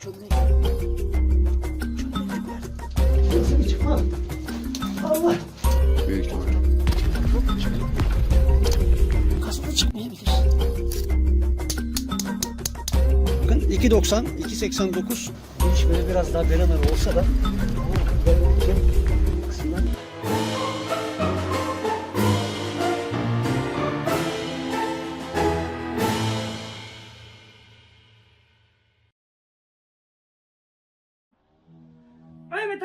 Çömleği Nasıl bir çıkmaz? Allah! Büyük ihtimal. Kasada çıkmayabilir. Bakın 2.90, 2.89. Bu iş böyle biraz daha beraber olsa da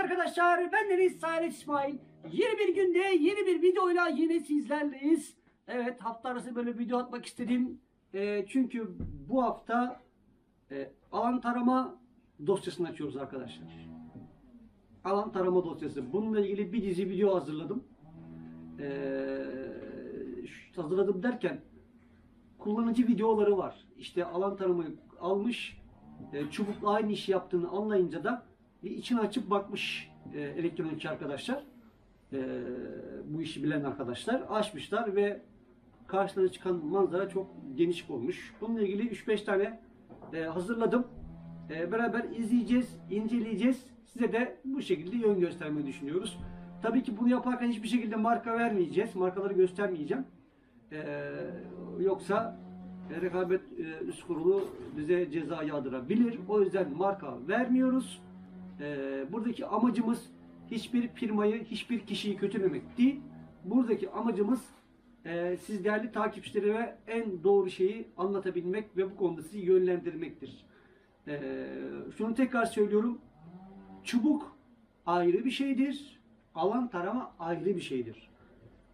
arkadaşlar ben Deniz Salih İsmail. Yeni bir günde yeni bir videoyla yine sizlerleyiz. Evet hafta arası böyle video atmak istedim. Ee, çünkü bu hafta e, alan tarama dosyasını açıyoruz arkadaşlar. Alan tarama dosyası. Bununla ilgili bir dizi video hazırladım. Şu- hazırladım derken kullanıcı videoları var. İşte alan taramayı almış, e, çubukla aynı işi yaptığını anlayınca da bir içini açıp bakmış e, elektronikçi arkadaşlar. E, bu işi bilen arkadaşlar açmışlar ve karşılarına çıkan manzara çok geniş olmuş. Bununla ilgili 3-5 tane e, hazırladım. E, beraber izleyeceğiz, inceleyeceğiz. Size de bu şekilde yön göstermeyi düşünüyoruz. Tabii ki bunu yaparken hiçbir şekilde marka vermeyeceğiz. Markaları göstermeyeceğim. Ee, yoksa e, rekabet e, üst kurulu bize ceza yağdırabilir. O yüzden marka vermiyoruz. Ee, buradaki amacımız hiçbir firmayı, hiçbir kişiyi kötülemek değil. Buradaki amacımız e, siz değerli takipçilere en doğru şeyi anlatabilmek ve bu konuda sizi yönlendirmektir. Ee, şunu tekrar söylüyorum. Çubuk ayrı bir şeydir. Alan tarama ayrı bir şeydir.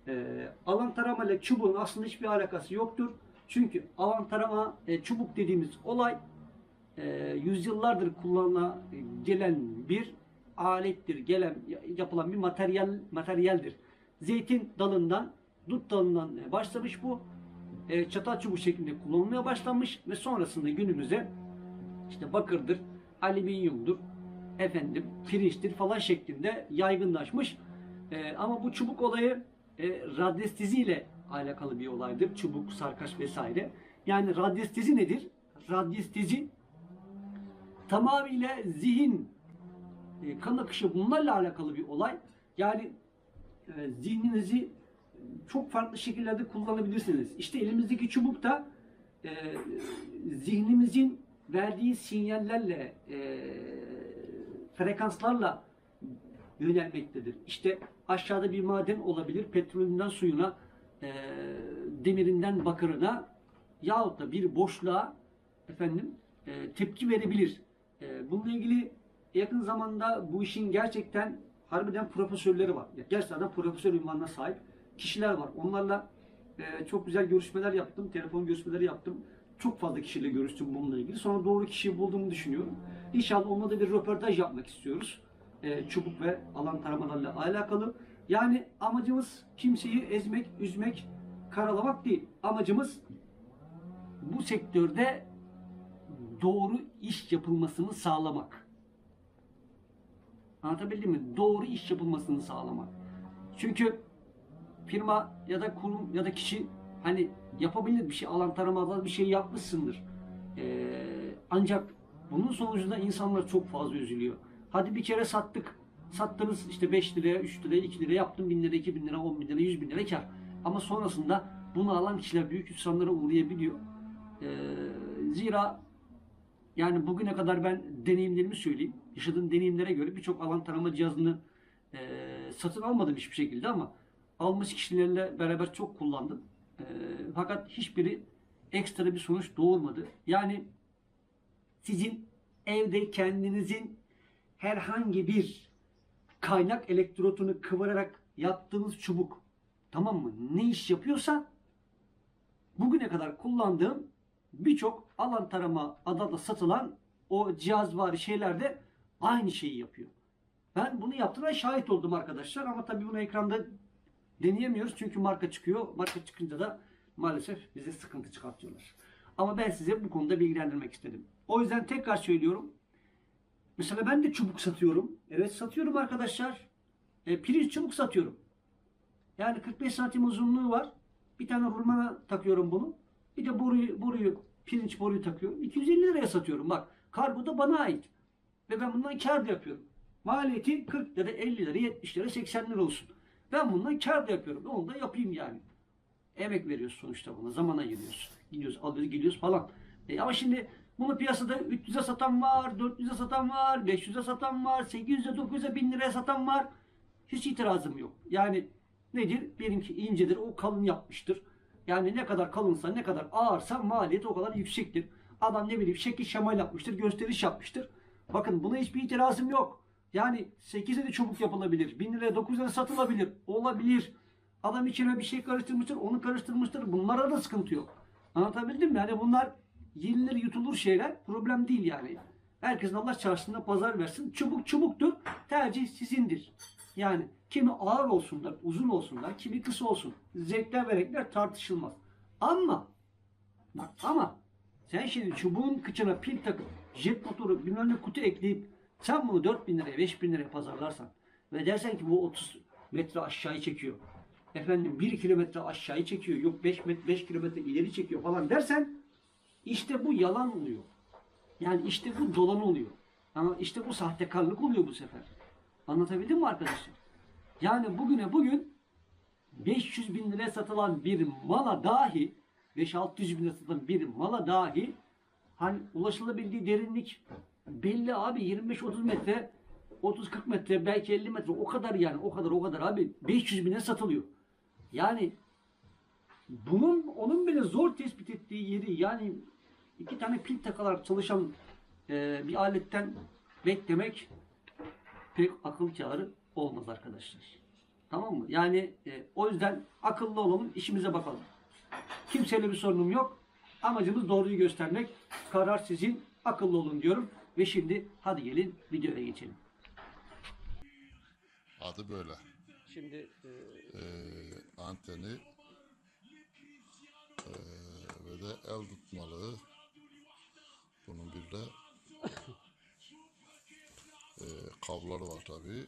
Ee, alan tarama ile çubuğun aslında hiçbir alakası yoktur. Çünkü alan tarama e, çubuk dediğimiz olay e, yüzyıllardır kullanılan gelen bir alettir, gelen yapılan bir materyal materyaldir. Zeytin dalından, dut dalından başlamış bu. E, çatal çubuk şeklinde kullanılmaya başlanmış ve sonrasında günümüze işte bakırdır, alüminyumdur, efendim pirinçtir falan şeklinde yaygınlaşmış. E, ama bu çubuk olayı e, radyestezi ile alakalı bir olaydır. Çubuk, sarkaç vesaire. Yani radyestezi nedir? Radyestezi tamamıyla zihin, e, kan akışı bunlarla alakalı bir olay. Yani e, zihninizi çok farklı şekillerde kullanabilirsiniz. İşte elimizdeki çubuk da e, zihnimizin verdiği sinyallerle, e, frekanslarla yönelmektedir. İşte aşağıda bir maden olabilir, petrolünden suyuna, e, demirinden bakırına yahut da bir boşluğa efendim e, tepki verebilir. E, bununla ilgili yakın zamanda bu işin gerçekten harbiden profesörleri var. Gerçekten profesör ünvanına sahip kişiler var. Onlarla e, çok güzel görüşmeler yaptım, telefon görüşmeleri yaptım. Çok fazla kişiyle görüştüm bununla ilgili. Sonra doğru kişiyi bulduğumu düşünüyorum. İnşallah onunla da bir röportaj yapmak istiyoruz. E, çubuk ve alan taramalarla alakalı. Yani amacımız kimseyi ezmek, üzmek, karalamak değil. Amacımız bu sektörde doğru iş yapılmasını sağlamak. Anlatabildim mi? Doğru iş yapılmasını sağlamak. Çünkü firma ya da kurum ya da kişi hani yapabilir bir şey, alan taramadan bir şey yapmışsındır. Ee, ancak bunun sonucunda insanlar çok fazla üzülüyor. Hadi bir kere sattık. Sattınız işte 5 liraya, 3 liraya, 2 liraya yaptın 1000 lira, 2000 lira, 10 bin lira, 100 bin lira kar. Ama sonrasında bunu alan kişiler büyük hüsranlara uğrayabiliyor. Ee, zira yani bugüne kadar ben deneyimlerimi söyleyeyim. Yaşadığım deneyimlere göre birçok alan tarama cihazını e, satın almadım hiçbir şekilde ama almış kişilerle beraber çok kullandım. E, fakat hiçbiri ekstra bir sonuç doğurmadı. Yani sizin evde kendinizin herhangi bir kaynak elektrotunu kıvırarak yaptığınız çubuk tamam mı? Ne iş yapıyorsa bugüne kadar kullandığım birçok alan tarama adada satılan o cihaz var şeylerde aynı şeyi yapıyor. Ben bunu yaptığına şahit oldum arkadaşlar ama tabii bunu ekranda deneyemiyoruz çünkü marka çıkıyor. Marka çıkınca da maalesef bize sıkıntı çıkartıyorlar. Ama ben size bu konuda bilgilendirmek istedim. O yüzden tekrar söylüyorum. Mesela ben de çubuk satıyorum. Evet satıyorum arkadaşlar. E, pirinç çubuk satıyorum. Yani 45 santim uzunluğu var. Bir tane rulmana takıyorum bunu. Bir de boruyu, boruyu pirinç boruyu takıyorum. 250 liraya satıyorum. Bak Kargo da bana ait. Ve ben bundan kar da yapıyorum. Maliyeti 40 lira, 50 lira, 70 lira, 80 lira olsun. Ben bundan kar da yapıyorum. Onu da yapayım yani. Emek veriyoruz sonuçta buna. Zamana giriyoruz. Gidiyoruz, alıyoruz, gidiyoruz falan. E ama şimdi bunu piyasada 300'e satan var, 400'e satan var, 500'e satan var, 800'e, 900'e, 1000 liraya satan var. Hiç itirazım yok. Yani nedir? Benimki incedir, o kalın yapmıştır. Yani ne kadar kalınsa, ne kadar ağırsa maliyeti o kadar yüksektir. Adam ne bileyim şekil şemal yapmıştır, gösteriş yapmıştır. Bakın buna hiçbir itirazım yok. Yani 8'e de çubuk yapılabilir. 1000 liraya 9 liraya satılabilir. Olabilir. Adam içine bir şey karıştırmıştır, onu karıştırmıştır. Bunlara da sıkıntı yok. Anlatabildim mi? Yani bunlar yenilir yutulur şeyler. Problem değil yani. Herkesin Allah çarşısında pazar versin. Çubuk çubuktur. Tercih sizindir. Yani kimi ağır olsunlar, uzun olsunlar, kimi kısa olsun. Zevkler ve renkler tartışılmaz. Ama bak ama sen şimdi çubuğun kıçına pil takıp jet motoru bilmem ne kutu ekleyip sen bunu 4000 liraya 5000 liraya pazarlarsan ve dersen ki bu 30 metre aşağıya çekiyor. Efendim 1 kilometre aşağıya çekiyor. Yok 5 metre 5 kilometre ileri çekiyor falan dersen işte bu yalan oluyor. Yani işte bu dolan oluyor. Ama işte bu sahtekarlık oluyor bu sefer. Anlatabildim mi arkadaşlar? Yani bugüne bugün 500 bin liraya satılan bir mala dahi 5-600 bin liraya satılan bir mala dahi hani ulaşılabildiği derinlik belli abi 25-30 metre 30-40 metre belki 50 metre o kadar yani o kadar o kadar abi 500 bine satılıyor. Yani bunun onun bile zor tespit ettiği yeri yani iki tane pil takalar çalışan e, bir aletten beklemek pek akıl kârı olmaz arkadaşlar. Tamam mı? Yani e, o yüzden akıllı olalım, işimize bakalım. Kimseyle bir sorunum yok. Amacımız doğruyu göstermek. Karar sizin. Akıllı olun diyorum. Ve şimdi hadi gelin videoya geçelim. Adı böyle. Şimdi e, Ee, anteni ee, ve de el tutmalı. Bunun bir de kabloları var tabi.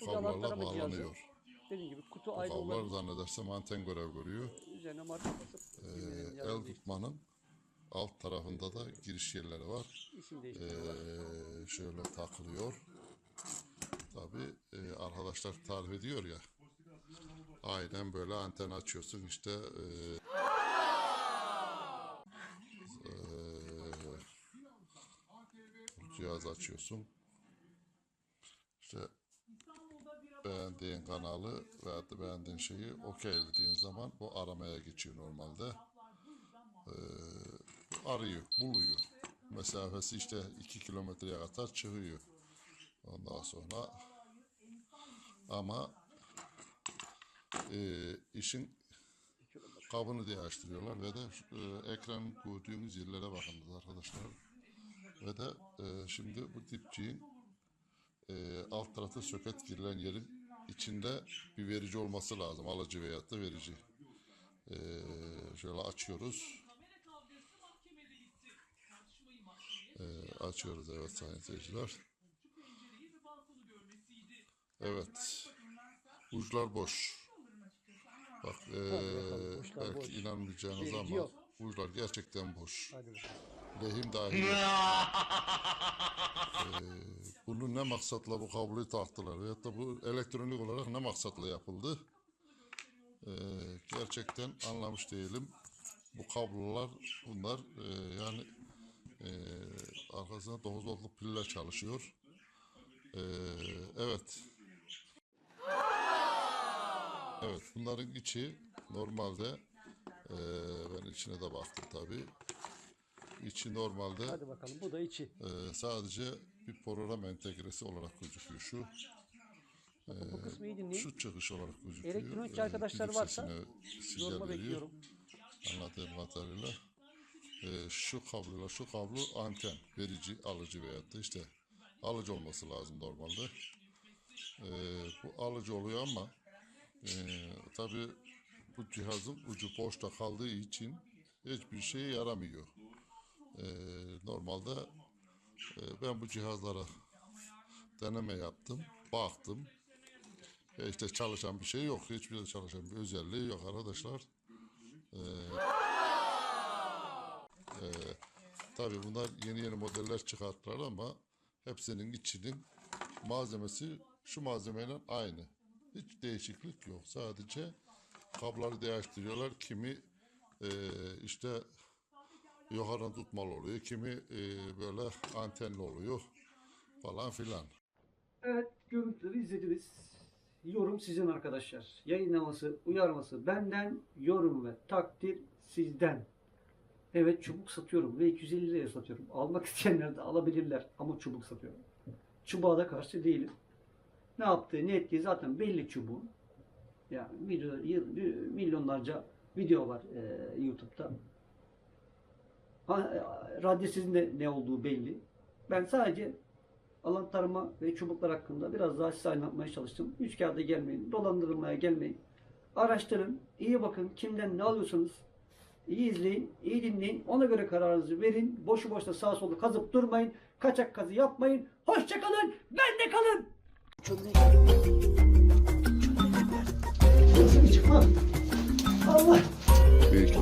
Bu kablolarla bağlanıyor. Dediğim gibi kutu Bu ayrı kablolar olabilir. zannedersem anten görev görüyor. Üzerine marka basıp Ee, el tutmanın alt tarafında da giriş yerleri var. Ee, şöyle takılıyor. Tabi arkadaşlar tarif ediyor ya. Aynen böyle anten açıyorsun işte. E, e, cihaz açıyorsun. İşte beğendiğin kanalı veya da beğendiğin şeyi okey dediğin zaman bu aramaya geçiyor normalde. Ee, arıyor, buluyor. Mesafesi işte 2 kilometreye kadar çıkıyor. Ondan sonra ama e, işin kabını değiştiriyorlar ve de e, ekran gördüğümüz yerlere bakınız arkadaşlar. Ve de e, şimdi bu dipçiğin e, alt tarafı söket girilen yerin içinde bir verici olması lazım. Alıcı veyahut da verici. E, şöyle açıyoruz. E, açıyoruz evet sayın seyirciler. Evet. Uçlar boş. Bak e, belki inanmayacağınız ama uçlar gerçekten boş. Lehim dahi yok. Ee, bunu ne maksatla bu kabloyu taktılar veyahut da bu elektronik olarak ne maksatla yapıldı? Ee, gerçekten anlamış değilim. Bu kablolar bunlar e, yani e, arkasında 9 voltluk piller çalışıyor. Ee, evet. Evet bunların içi normalde e, ben içine de baktım tabii. İçi normalde Hadi bakalım bu da içi. ee, sadece bir program entegresi olarak gözüküyor şu. Bu kısmı iyi dinleyin. Şu çıkış olarak gözüküyor. Elektronikçi Ee, arkadaşlar düdük varsa sesine sinyal Yoruma veriyor. bekliyorum. Anladığım kadarıyla. Ee, şu kablolar, şu kablo anten, verici, alıcı veyahut da işte alıcı olması lazım normalde. Ee, bu alıcı oluyor ama e, tabi bu cihazın ucu boşta kaldığı için hiçbir şeye yaramıyor. Ee, normalde e, ben bu cihazlara deneme yaptım, baktım. E işte çalışan bir şey yok. Hiçbir de çalışan bir özelliği yok arkadaşlar. Ee, e, Tabii bunlar yeni yeni modeller çıkarttılar ama hepsinin içinin malzemesi şu malzemeyle aynı. Hiç değişiklik yok. Sadece kabları değiştiriyorlar. Kimi e, işte yukarıdan tutmalı oluyor. Kimi e, böyle antenli oluyor falan filan. Evet görüntüleri izlediniz. Yorum sizin arkadaşlar. Yayınlaması, uyarması benden, yorum ve takdir sizden. Evet çubuk satıyorum ve 250 liraya satıyorum. Almak isteyenler de alabilirler ama çubuk satıyorum. Çubuğa da karşı değilim. Ne yaptığı, ne ettiği zaten belli çubuğun. Yani video, milyonlarca video var e, YouTube'da. E, radyosuzun de ne olduğu belli. Ben sadece alanlarıma ve çubuklar hakkında biraz daha size anlatmaya çalıştım. Üç kağıda gelmeyin, dolandırılmaya gelmeyin. Araştırın, iyi bakın kimden ne alıyorsunuz. İyi izleyin, iyi dinleyin. Ona göre kararınızı verin. Boşu boşuna sağ solu kazıp durmayın. Kaçak kazı yapmayın. Bende kalın. Nasıl bir çıkma? Allah. Büyük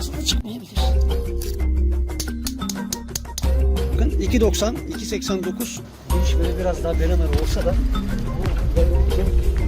Kasada çıkmayabilir. Bakın 2.90, 2.89 geniş böyle biraz daha berenler olsa da bu